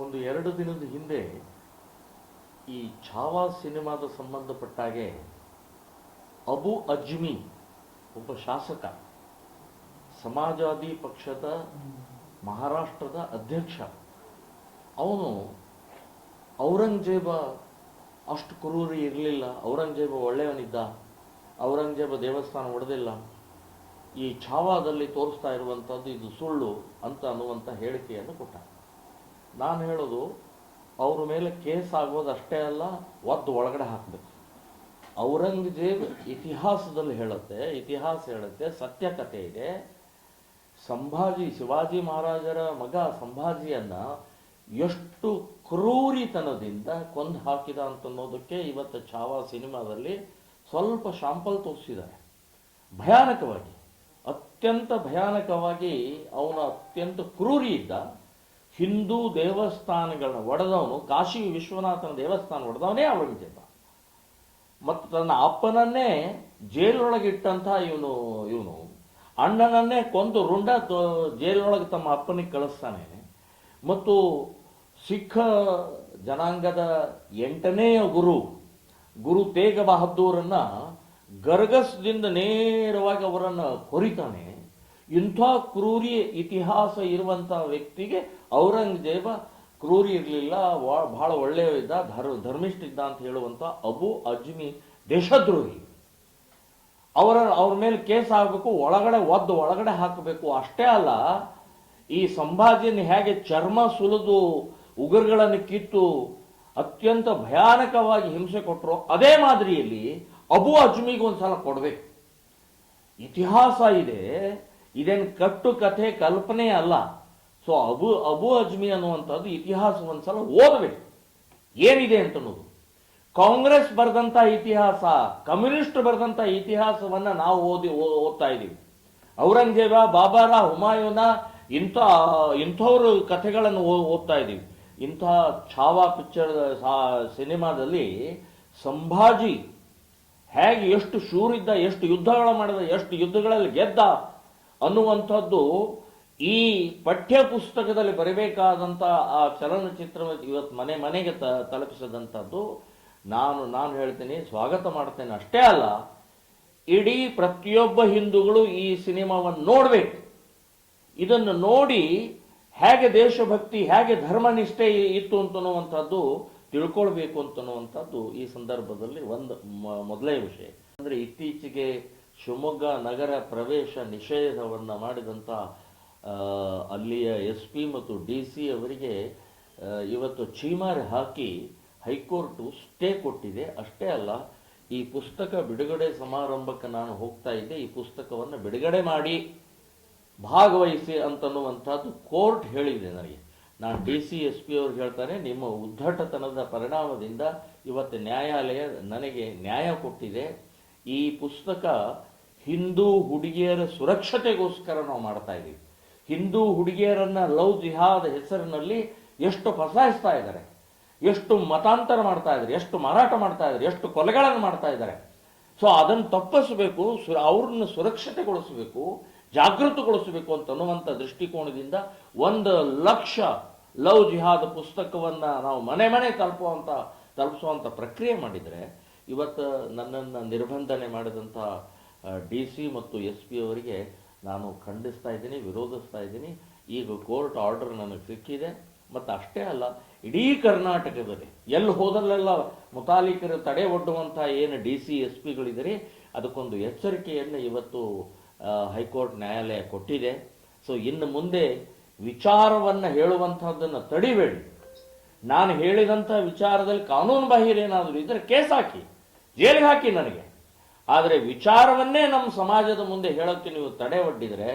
ಒಂದು ಎರಡು ದಿನದ ಹಿಂದೆ ಈ ಛಾವಾ ಸಿನಿಮಾದ ಸಂಬಂಧಪಟ್ಟಾಗೆ ಅಬು ಅಜ್ಮಿ ಒಬ್ಬ ಶಾಸಕ ಸಮಾಜವಾದಿ ಪಕ್ಷದ ಮಹಾರಾಷ್ಟ್ರದ ಅಧ್ಯಕ್ಷ, ಅವನು ಔರಂಗಜೇಬ ಅಷ್ಟು ಕುರೂರಿ ಇರಲಿಲ್ಲ, ಔರಂಗಜೇಬ ಒಳ್ಳೆಯವನಿದ್ದ, ಔರಂಗಜೇಬ ದೇವಸ್ಥಾನ ಒಡೆದಿಲ್ಲ, ಈ ಛಾವಾದಲ್ಲಿ ತೋರಿಸ್ತಾ ಇರುವಂಥದ್ದು ಇದು ಸುಳ್ಳು ಅಂತ ಅನ್ನುವಂಥ ಹೇಳಿಕೆಯನ್ನು ಕೊಟ್ಟ. ನಾನು ಹೇಳೋದು, ಅವ್ರ ಮೇಲೆ ಕೇಸ್ ಆಗೋದು ಅಷ್ಟೇ ಅಲ್ಲ, ಒದ್ದು ಒಳಗಡೆ ಹಾಕಬೇಕು. ಔರಂಗಜೇಬ್ ಇತಿಹಾಸದಲ್ಲಿ ಹೇಳುತ್ತೆ, ಇತಿಹಾಸ ಹೇಳುತ್ತೆ ಸತ್ಯ ಕಥೆ ಇದೆ. ಸಂಭಾಜಿ, ಶಿವಾಜಿ ಮಹಾರಾಜರ ಮಗ ಸಂಭಾಜಿಯನ್ನು ಎಷ್ಟು ಕ್ರೂರಿತನದಿಂದ ಕೊಂದು ಹಾಕಿದ ಅಂತನ್ನೋದಕ್ಕೆ ಇವತ್ತು ಛಾವಾ ಸಿನಿಮಾದಲ್ಲಿ ಸ್ವಲ್ಪ ಶಾಂಪಲ್ ತೋರಿಸಿದ್ದಾರೆ. ಭಯಾನಕವಾಗಿ, ಅತ್ಯಂತ ಭಯಾನಕವಾಗಿ ಅವನು ಅತ್ಯಂತ ಕ್ರೂರಿ ಇದ್ದ ಹಿಂದೂ ದೇವಸ್ಥಾನಗಳನ್ನ ಒಡೆದವನು, ಕಾಶಿ ವಿಶ್ವನಾಥನ ದೇವಸ್ಥಾನ ಒಡೆದವನೇ ಔರಂಗಜೇಬ ಮತ್ತು ತನ್ನ ಅಪ್ಪನನ್ನೇ ಜೈಲೊಳಗಿಟ್ಟಂತಹ ಇವನು ಇವನು. ಅಣ್ಣನನ್ನೇ ಕೊಂದು ರುಂಡ ಜೈಲೊಳಗೆ ತಮ್ಮ ಅಪ್ಪನಿಗೆ ಕಳಿಸ್ತಾನೆ. ಮತ್ತು ಸಿಖ್ ಜನಾಂಗದ ಎಂಟನೆಯ ಗುರು ಗುರು ತೇಗ ಬಹದ್ದೂರನ್ನು ಗರ್ಗಸ್ದಿಂದ ನೇರವಾಗಿ ಅವರನ್ನು ಕೊರಿತಾನೆ. ಇಂಥ ಕ್ರೂರಿ ಇತಿಹಾಸ ಇರುವಂಥ ವ್ಯಕ್ತಿಗೆ ಔರಂಗಜೇಬ ಕ್ರೂರಿ ಇರಲಿಲ್ಲ ಬಹಳ ಒಳ್ಳೆಯ ಇದ್ದ ಧರ್ ಧರ್ಮಿಷ್ಠ ಇದ್ದ ಅಂತ ಹೇಳುವಂಥ ಅಬು ಅಜ್ಮಿ ದೇಶದ್ರೋಹಿ. ಅವರ, ಅವ್ರ ಮೇಲೆ ಕೇಸ್ ಆಗಬೇಕು, ಒಳಗಡೆ ಒದ್ದು, ಒಳಗಡೆ ಹಾಕಬೇಕು, ಅಷ್ಟೇ ಅಲ್ಲ, ಈ ಸಂಭಾಜಿನ ಹೇಗೆ ಚರ್ಮ ಸುಲಿದು ಉಗುರುಗಳನ್ನು ಕಿತ್ತು ಅತ್ಯಂತ ಭಯಾನಕವಾಗಿ ಹಿಂಸೆ ಕೊಟ್ಟರು ಅದೇ ಮಾದರಿಯಲ್ಲಿ ಅಬು ಅಜ್ಮಿಗೆ ಒಂದ್ಸಲ ಕೊಡಬೇಕು. ಇತಿಹಾಸ ಇದೆ, ಇದೇನು ಕಟ್ಟು ಕಥೆ ಕಲ್ಪನೆ ಅಲ್ಲ. ಸೊ ಅಬು ಅಬು ಅಜ್ಮಿ ಅನ್ನುವಂಥದ್ದು ಇತಿಹಾಸ ಒಂದ್ಸಲ ಓದಬೇಕು. ಏನಿದೆ ಅಂತ ಅನ್ನೋದು ಕಾಂಗ್ರೆಸ್ ಬರೆದಂತ ಇತಿಹಾಸ, ಕಮ್ಯುನಿಸ್ಟ್ ಬರೆದಂತ ಇತಿಹಾಸವನ್ನ ನಾವು ಓದಿ ಓದ್ತಾ ಇದ್ದೀವಿ. ಔರಂಗಜೇಬ, ಬಾಬಾರ ಹುಮಾಯೂನ ಇಂಥ, ಇಂಥವ್ರ ಕಥೆಗಳನ್ನು ಓದ್ತಾ ಇದ್ದೀವಿ. ಇಂಥ ಛಾವಾ ಪಿಕ್ಚರ್ ಸಿನಿಮಾದಲ್ಲಿ ಸಂಭಾಜಿ ಹೇಗೆ ಎಷ್ಟು ಶೂರಿದ್ದ, ಎಷ್ಟು ಯುದ್ಧಗಳು ಮಾಡಿದ, ಎಷ್ಟು ಯುದ್ಧಗಳಲ್ಲಿ ಗೆದ್ದ ಅನ್ನುವಂಥದ್ದು ಈ ಪಠ್ಯ ಪುಸ್ತಕದಲ್ಲಿ ಬರಬೇಕಾದಂಥ ಆ ಚಲನಚಿತ್ರ ಇವತ್ತು ಮನೆ ಮನೆಗೆ ತ ತಲುಪಿಸಿದಂಥದ್ದು ನಾನು ನಾನು ಹೇಳ್ತೀನಿ, ಸ್ವಾಗತ ಮಾಡ್ತೇನೆ. ಅಷ್ಟೇ ಅಲ್ಲ, ಇಡೀ ಪ್ರತಿಯೊಬ್ಬ ಹಿಂದೂಗಳು ಈ ಸಿನಿಮಾವನ್ನು ನೋಡಬೇಕು. ಇದನ್ನು ನೋಡಿ ಹೇಗೆ ದೇಶಭಕ್ತಿ, ಹೇಗೆ ಧರ್ಮನಿಷ್ಠೆ ಇತ್ತು ಅಂತನ್ನುವಂಥದ್ದು, ತಿಳ್ಕೊಳ್ಬೇಕು ಅಂತನ್ನುವಂಥದ್ದು ಈ ಸಂದರ್ಭದಲ್ಲಿ ಒಂದು ಮೊದಲೇ ವಿಷಯ. ಅಂದ್ರೆ ಇತ್ತೀಚೆಗೆ ಶಿವಮೊಗ್ಗ ನಗರ ಪ್ರವೇಶ ನಿಷೇಧವನ್ನು ಮಾಡಿದಂಥ ಅಲ್ಲಿಯ ಎಸ್ ಪಿ ಮತ್ತು ಡಿ ಸಿ ಅವರಿಗೆ ಇವತ್ತು ಚೀಮಾರಿ ಹಾಕಿ ಹೈಕೋರ್ಟು ಸ್ಟೇ ಕೊಟ್ಟಿದೆ. ಅಷ್ಟೇ ಅಲ್ಲ, ಈ ಪುಸ್ತಕ ಬಿಡುಗಡೆ ಸಮಾರಂಭಕ್ಕೆ ನಾನು ಹೋಗ್ತಾ ಇದ್ದೆ. ಈ ಪುಸ್ತಕವನ್ನು ಬಿಡುಗಡೆ ಮಾಡಿ ಭಾಗವಹಿಸಿ ಅಂತನ್ನುವಂಥದ್ದು ಕೋರ್ಟ್ ಹೇಳಿದೆ ನನಗೆ. ನಾನು ಡಿ ಸಿ, ಎಸ್ ಪಿ ಅವ್ರಿಗೆ ಹೇಳ್ತಾರೆ, ನಿಮ್ಮ ಉದ್ದಟತನದ ಪರಿಣಾಮದಿಂದ ಇವತ್ತು ನ್ಯಾಯಾಲಯ ನನಗೆ ನ್ಯಾಯ ಕೊಟ್ಟಿದೆ. ಈ ಪುಸ್ತಕ ಹಿಂದೂ ಹುಡುಗಿಯರ ಸುರಕ್ಷತೆಗೋಸ್ಕರ ನಾವು ಮಾಡ್ತಾ ಇದ್ದೀವಿ. ಹಿಂದೂ ಹುಡುಗಿಯರನ್ನ ಲವ್ ಜಿಹಾದ್ ಹೆಸರಿನಲ್ಲಿ ಎಷ್ಟು ಫಸಾಯಿಸ್ತಾ ಇದ್ದಾರೆ, ಎಷ್ಟು ಮತಾಂತರ ಮಾಡ್ತಾ ಇದ್ದಾರೆ, ಎಷ್ಟು ಮಾರಾಟ ಮಾಡ್ತಾ ಇದ್ದಾರೆ, ಎಷ್ಟು ಕೊಲೆಗಳನ್ನು ಮಾಡ್ತಾ ಇದ್ದಾರೆ. ಸೊ ಅದನ್ನು ತಪ್ಪಿಸಬೇಕು ಸು ಅವ್ರನ್ನ ಸುರಕ್ಷತೆಗೊಳಿಸಬೇಕು, ಜಾಗೃತಗೊಳಿಸಬೇಕು ಅಂತ ಅನ್ನುವಂಥ ದೃಷ್ಟಿಕೋನದಿಂದ ಒಂದು ಲಕ್ಷ ಲವ್ ಜಿಹಾದ್ ಪುಸ್ತಕವನ್ನು ನಾವು ಮನೆ ಮನೆ ತಲುಪುವಂಥ ತಲುಪಿಸುವಂಥ ಪ್ರಕ್ರಿಯೆ ಮಾಡಿದರೆ, ಇವತ್ತು ನನ್ನನ್ನು ನಿರ್ಬಂಧನೆ ಮಾಡಿದಂಥ ಡಿ ಸಿ ಮತ್ತು ಎಸ್ ಪಿ ಅವರಿಗೆ ನಾನು ಖಂಡಿಸ್ತಾ ಇದ್ದೀನಿ, ವಿರೋಧಿಸ್ತಾ ಇದ್ದೀನಿ. ಈಗ ಕೋರ್ಟ್ ಆರ್ಡರ್ ನನಗೆ ಸಿಕ್ಕಿದೆ. ಮತ್ತು ಅಷ್ಟೇ ಅಲ್ಲ, ಇಡೀ ಕರ್ನಾಟಕದಲ್ಲಿ ಎಲ್ಲಿ ಹೋದಲ್ಲೆಲ್ಲ ಮುತಾಲಿಕರು ತಡೆ ಒಡ್ಡುವಂಥ ಏನು ಡಿ ಸಿ, ಎಸ್ ಪಿಗಳಿದ್ದರೆ ಅದಕ್ಕೊಂದು ಎಚ್ಚರಿಕೆಯನ್ನು ಇವತ್ತು ಹೈಕೋರ್ಟ್ ನ್ಯಾಯಾಲಯ ಕೊಟ್ಟಿದೆ. ಸೊ ಇನ್ನು ಮುಂದೆ ವಿಚಾರವನ್ನು ಹೇಳುವಂಥದ್ದನ್ನು ತಡಿಬೇಡಿ. ನಾನು ಹೇಳಿದಂಥ ವಿಚಾರದಲ್ಲಿ ಕಾನೂನು ಬಾಹಿರ ಏನಾದರೂ ಇದ್ದರೆ ಕೇಸ್ ಹಾಕಿ, ಜೈಲಿಗೆ ಹಾಕಿ ನನಗೆ. ಆದರೆ ವಿಚಾರವನ್ನೇ ನಮ್ಮ ಸಮಾಜದ ಮುಂದೆ ಹೇಳೋಕ್ಕೆ ನೀವು ತಡೆ ಒಡ್ಡಿದರೆ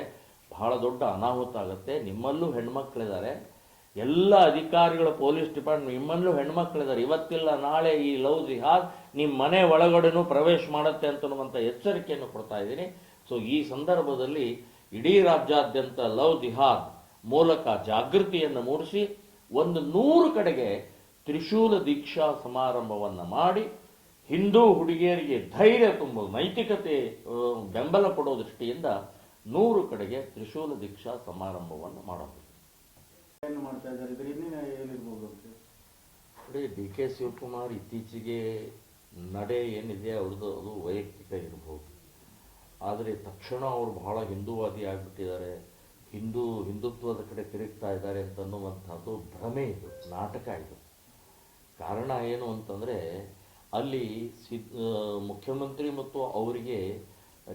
ಬಹಳ ದೊಡ್ಡ ಅನಾಹುತ ಆಗುತ್ತೆ. ನಿಮ್ಮಲ್ಲೂ ಹೆಣ್ಮಕ್ಳಿದ್ದಾರೆ. ಎಲ್ಲ ಅಧಿಕಾರಿಗಳ, ಪೊಲೀಸ್ ಡಿಪಾರ್ಟ್ಮೆಂಟ್, ನಿಮ್ಮಲ್ಲೂ ಹೆಣ್ಮಕ್ಳಿದ್ದಾರೆ. ಇವತ್ತಿಲ್ಲ, ನಾಳೆ ಈ ಲವ್ ಜಿಹಾದ್ ನಿಮ್ಮ ಮನೆ ಒಳಗಡೆನೂ ಪ್ರವೇಶ ಮಾಡುತ್ತೆ ಅಂತನ್ನುವಂಥ ಎಚ್ಚರಿಕೆಯನ್ನು ಕೊಡ್ತಾ ಇದ್ದೀನಿ. ಸೊ ಈ ಸಂದರ್ಭದಲ್ಲಿ ಇಡೀ ರಾಜ್ಯಾದ್ಯಂತ ಲವ್ ಜಿಹಾದ್ ಮೂಲಕ ಜಾಗೃತಿಯನ್ನು ಮೂಡಿಸಿ ಒಂದು ನೂರು ಕಡೆಗೆ ತ್ರಿಶೂಲ ದೀಕ್ಷಾ ಸಮಾರಂಭವನ್ನು ಮಾಡಿ ಹಿಂದೂ ಹುಡುಗಿಯರಿಗೆ ಧೈರ್ಯ ತುಂಬೋದು ನೈತಿಕತೆ ಬೆಂಬಲ ಕೊಡೋ ದೃಷ್ಟಿಯಿಂದ ನೂರು ಕಡೆಗೆ ತ್ರಿಶೂಲ ದೀಕ್ಷಾ ಸಮಾರಂಭವನ್ನು ಮಾಡಬಹುದು ನೋಡಿ ಡಿ ಕೆ ಶಿವಕುಮಾರ್ ಇತ್ತೀಚೆಗೆ ನಡೆ ಏನಿದೆ ಅವ್ರದ್ದು ಅದು ವೈಯಕ್ತಿಕ ಇರಬಹುದು ಆದರೆ ತಕ್ಷಣ ಅವರು ಬಹಳ ಹಿಂದೂವಾದಿ ಆಗಿಬಿಟ್ಟಿದ್ದಾರೆ. ಹಿಂದೂ ಹಿಂದುತ್ವದ ಕಡೆ ತಿರುಗ್ತಾ ಇದ್ದಾರೆ ಅಂತನ್ನುವಂಥದ್ದು ಭ್ರಮೆ ಇದು ನಾಟಕ ಇದು. ಕಾರಣ ಏನು ಅಂತಂದರೆ ಅಲ್ಲಿ ಮುಖ್ಯಮಂತ್ರಿ ಮತ್ತು ಅವರಿಗೆ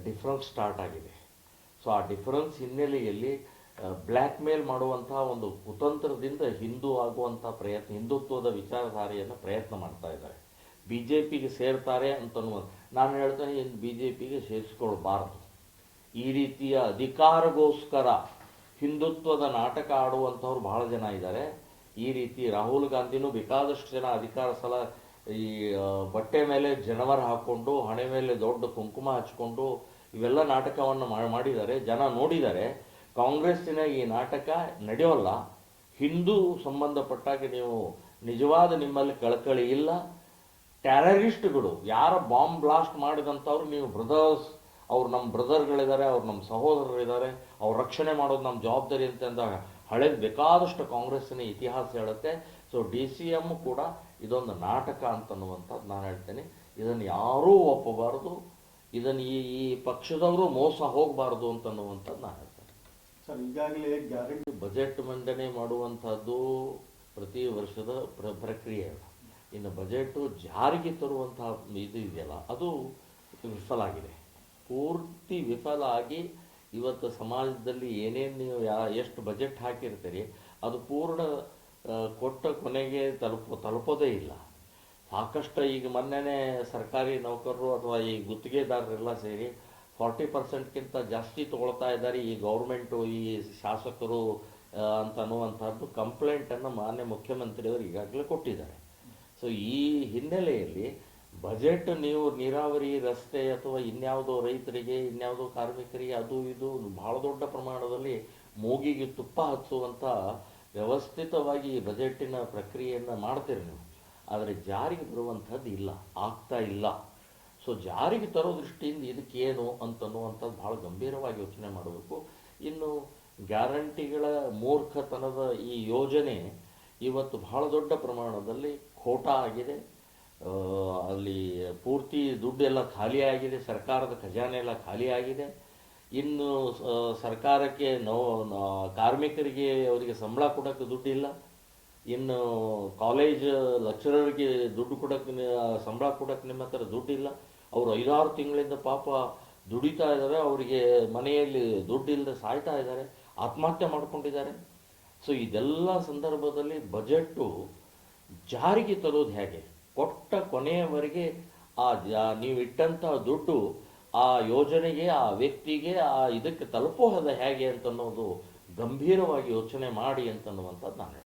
ಡಿಫ್ರೆನ್ಸ್ ಸ್ಟಾರ್ಟ್ ಆಗಿದೆ. ಸೊ ಆ ಡಿಫರೆನ್ಸ್ ಹಿನ್ನೆಲೆಯಲ್ಲಿ ಬ್ಲ್ಯಾಕ್ ಮೇಲ್ ಮಾಡುವಂತಹ ಒಂದು ಕುತಂತ್ರದಿಂದ ಹಿಂದೂ ಆಗುವಂಥ ಪ್ರಯತ್ನ, ಹಿಂದುತ್ವದ ವಿಚಾರಧಾರೆಯನ್ನು ಪ್ರಯತ್ನ ಮಾಡ್ತಾ ಇದ್ದಾರೆ. ಬಿ ಜೆ ಪಿಗೆ ಸೇರ್ತಾರೆ ಅಂತನ್ನುವ, ನಾನು ಹೇಳ್ತೇನೆ, ಇನ್ನು ಬಿ ಜೆ ಪಿಗೆ ಸೇರಿಸ್ಕೊಳ್ಬಾರ್ದು. ಈ ರೀತಿಯ ಅಧಿಕಾರಗೋಸ್ಕರ ಹಿಂದುತ್ವದ ನಾಟಕ ಆಡುವಂಥವ್ರು ಬಹಳ ಜನ ಇದ್ದಾರೆ. ಈ ರೀತಿ ರಾಹುಲ್ ಗಾಂಧಿನೂ ಬೇಕಾದಷ್ಟು ಜನ ಅಧಿಕಾರ ಸಲ ಈ ಬಟ್ಟೆ ಮೇಲೆ ಜನವರ ಹಾಕ್ಕೊಂಡು ಹಣೆ ಮೇಲೆ ದೊಡ್ಡ ಕುಂಕುಮ ಹಚ್ಕೊಂಡು ಇವೆಲ್ಲ ನಾಟಕವನ್ನು ಮಾಡಿದ್ದಾರೆ. ಜನ ನೋಡಿದ್ದಾರೆ ಕಾಂಗ್ರೆಸ್ಸಿನ ಈ ನಾಟಕ ನಡೆಯೋಲ್ಲ. ಹಿಂದೂ ಸಂಬಂಧಪಟ್ಟಾಗ ನೀವು ನಿಜವಾದ ನಿಮ್ಮಲ್ಲಿ ಕಳಕಳಿ ಇಲ್ಲ. ಟೆರರಿಸ್ಟ್ಗಳು, ಯಾರ ಬಾಂಬ್ ಬ್ಲಾಸ್ಟ್ ಮಾಡಿದಂಥವ್ರು ನೀವು ಬ್ರದರ್ಸ್, ಅವ್ರು ನಮ್ಮ ಬ್ರದರ್ಗಳಿದ್ದಾರೆ, ಅವ್ರು ನಮ್ಮ ಸಹೋದರರಿದ್ದಾರೆ, ಅವ್ರ ರಕ್ಷಣೆ ಮಾಡೋದು ನಮ್ಮ ಜವಾಬ್ದಾರಿ ಅಂತ ಹಳೇದು ಬೇಕಾದಷ್ಟು ಕಾಂಗ್ರೆಸ್ಸಿನ ಇತಿಹಾಸ ಹೇಳುತ್ತೆ. ಸೊ, ಡಿ ಸಿ ಎಂ ಕೂಡ ಇದೊಂದು ನಾಟಕ ಅಂತನ್ನುವಂಥದ್ದು ನಾನು ಹೇಳ್ತೇನೆ. ಇದನ್ನು ಯಾರೂ ಒಪ್ಪಬಾರದು. ಇದನ್ನು ಈ ಈ ಪಕ್ಷದವರು ಮೋಸ ಹೋಗಬಾರ್ದು ಅಂತನ್ನುವಂಥದ್ದು ನಾನು ಹೇಳ್ತೇನೆ. ಸರ್ ಈಗಾಗಲೇ ಗ್ಯಾರಂಟಿ ಬಜೆಟ್ ಮಂಡನೆ ಮಾಡುವಂಥದ್ದು ಪ್ರತಿ ವರ್ಷದ ಪ್ರ ಪ್ರಕ್ರಿಯೆ ಅಲ್ಲ. ಇನ್ನು ಬಜೆಟು ಜಾರಿಗೆ ತರುವಂತಹ ಇದು ಇದೆಯಲ್ಲ ಅದು ವಿಫಲ ಆಗಿದೆ. ಪೂರ್ತಿ ವಿಫಲ ಆಗಿ ಇವತ್ತು ಸಮಾಜದಲ್ಲಿ ಏನೇನು ನೀವು ಯಾ ಎಷ್ಟು ಬಜೆಟ್ ಹಾಕಿರ್ತೀರಿ ಅದು ಪೂರ್ಣ ಕೊಟ್ಟ ಕೊನೆಗೆ ತಲುಪ, ತಲುಪೋದೇ ಇಲ್ಲ. ಸಾಕಷ್ಟು ಈಗ ಮೊನ್ನೆನೇ ಸರ್ಕಾರಿ ನೌಕರರು ಅಥವಾ ಈ ಗುತ್ತಿಗೆದಾರರೆಲ್ಲ ಸೇರಿ ಫಾರ್ಟಿ ಪರ್ಸೆಂಟ್ಗಿಂತ ಜಾಸ್ತಿ ತೊಗೊಳ್ತಾ ಇದ್ದಾರೆ ಈ ಗೌರ್ಮೆಂಟು, ಈ ಶಾಸಕರು ಅಂತ ಅನ್ನುವಂಥದ್ದು ಕಂಪ್ಲೇಂಟನ್ನು ಮಾನ್ಯ ಮುಖ್ಯಮಂತ್ರಿಯವರು ಈಗಾಗಲೇ ಕೊಟ್ಟಿದ್ದಾರೆ. ಸೊ ಈ ಹಿನ್ನೆಲೆಯಲ್ಲಿ ಬಜೆಟ್ ನೀವು ನೀರಾವರಿ ರಸ್ತೆ ಅಥವಾ ಇನ್ಯಾವುದೋ ರೈತರಿಗೆ, ಇನ್ಯಾವುದೋ ಕಾರ್ಮಿಕರಿಗೆ ಅದು ಇದು ಭಾಳ ದೊಡ್ಡ ಪ್ರಮಾಣದಲ್ಲಿ ಮೂಗಿಗೆ ತುಪ್ಪ ಹಚ್ಚುವಂಥ ವ್ಯವಸ್ಥಿತವಾಗಿ ಈ ಬಜೆಟಿನ ಪ್ರಕ್ರಿಯೆಯನ್ನು ಮಾಡ್ತೀರಿ ನೀವು. ಆದರೆ ಜಾರಿಗೆ ಬರುವಂಥದ್ದು ಇಲ್ಲ, ಆಗ್ತಾ ಇಲ್ಲ. ಸೊ ಜಾರಿಗೆ ತರೋ ದೃಷ್ಟಿಯಿಂದ ಇದಕ್ಕೇನು ಅಂತನ್ನುವಂಥದ್ದು ಭಾಳ ಗಂಭೀರವಾಗಿ ಯೋಚನೆ ಮಾಡಬೇಕು. ಇನ್ನು ಗ್ಯಾರಂಟಿಗಳ ಮೂರ್ಖತನದ ಈ ಯೋಜನೆ ಇವತ್ತು ಬಹಳ ದೊಡ್ಡ ಪ್ರಮಾಣದಲ್ಲಿ ಖೋಟಾ ಆಗಿದೆ. ಅಲ್ಲಿ ಪೂರ್ತಿ ದುಡ್ಡೆಲ್ಲ ಖಾಲಿಯಾಗಿದೆ ಸರ್ಕಾರದ ಖಜಾನೆ ಎಲ್ಲ ಖಾಲಿಯಾಗಿದೆ ಇನ್ನು ಸರ್ಕಾರಕ್ಕೆ ನೋ ಕಾರ್ಮಿಕರಿಗೆ ಅವರಿಗೆ ಸಂಬಳ ಕೊಡೋಕ್ಕೆ ದುಡ್ಡಿಲ್ಲ. ಇನ್ನು, ಕಾಲೇಜ್ ಲೆಕ್ಚರರ್ಗೆ ದುಡ್ಡು ಕೊಡೋಕ್ಕೆ ಸಂಬಳ ಕೊಡೋಕ್ಕೆ ನಿಮ್ಮ ಹತ್ರ ದುಡ್ಡಿಲ್ಲ. ಅವರು ಐದಾರು ತಿಂಗಳಿಂದ ಪಾಪ ದುಡಿತಾ ಇದ್ದಾರೆ ಅವರಿಗೆ ಮನೆಯಲ್ಲಿ ದುಡ್ಡಿಲ್ಲದೆ ಸಾಯ್ತಾ ಇದ್ದಾರೆ ಆತ್ಮಹತ್ಯೆ ಮಾಡ್ಕೊಂಡಿದ್ದಾರೆ. ಸೊ, ಇದೆಲ್ಲ ಸಂದರ್ಭದಲ್ಲಿ ಬಜೆಟ್ಟು ಜಾರಿಗೆ ತರೋದು ಹೇಗೆ? ಕೊಟ್ಟ ಕೊನೆಯವರೆಗೆ ಆ ನೀವಿಟ್ಟಂಥ ನೀವು ಇಟ್ಟಂತಹ ದುಡ್ಡು ಆ ಯೋಜನೆಗೆ ಆ ವ್ಯಕ್ತಿಗೆ ಆ ಇದಕ್ಕೆ ತಲುಪೋಹದ ಹೇಗೆ ಅಂತನ್ನೋದು ಗಂಭೀರವಾಗಿ ಯೋಚನೆ ಮಾಡಿ ಅಂತನ್ನುವಂಥದ್ದು ನಾನು.